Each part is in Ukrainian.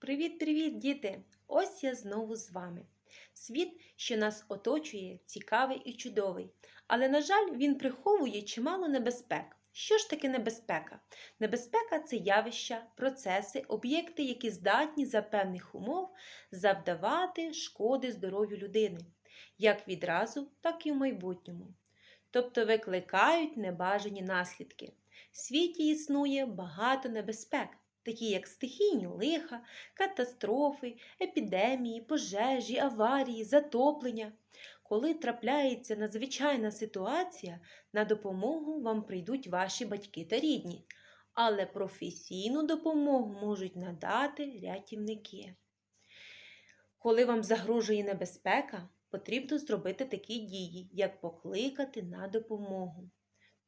Привіт-привіт, діти! Ось я знову з вами. Світ, що нас оточує, цікавий і чудовий, але, на жаль, він приховує чимало небезпек. Що ж таке небезпека? Небезпека це явища, процеси, об'єкти, які здатні за певних умов завдавати шкоди здоров'ю людини, як відразу, так і в майбутньому. Тобто викликають небажані наслідки. В світі існує багато небезпек, такі як стихійні лиха, катастрофи, епідемії, пожежі, аварії, затоплення. Коли трапляється надзвичайна ситуація, на допомогу вам прийдуть ваші батьки та рідні, але професійну допомогу можуть надати рятівники. Коли вам загрожує небезпека, потрібно зробити такі дії, як покликати на допомогу.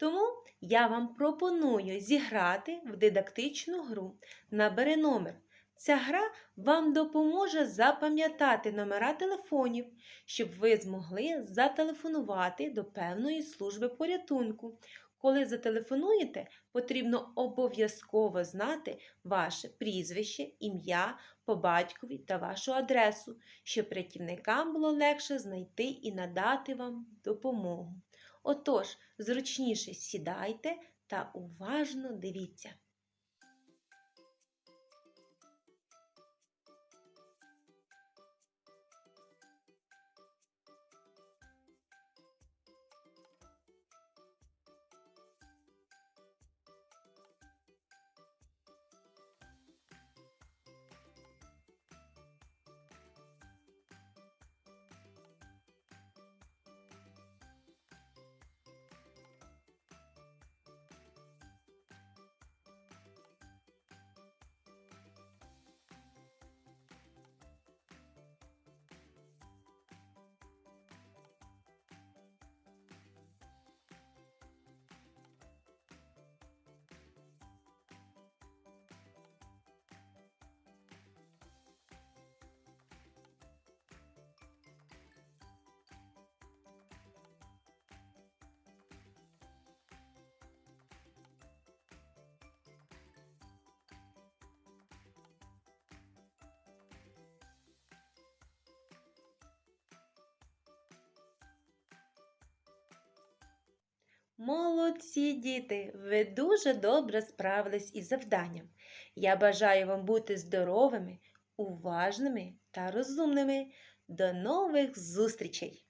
Тому я вам пропоную зіграти в дидактичну гру Набери номер. Ця гра вам допоможе запам'ятати номера телефонів, щоб ви змогли зателефонувати до певної служби порятунку. Коли зателефонуєте, потрібно обов'язково знати ваше прізвище, ім'я по батькові та вашу адресу, щоб рятівникам було легше знайти і надати вам допомогу. Отож, зручніше сідайте та уважно дивіться. Молодці, діти! Ви дуже добре справились із завданням. Я бажаю вам бути здоровими, уважними та розумними. До нових зустрічей!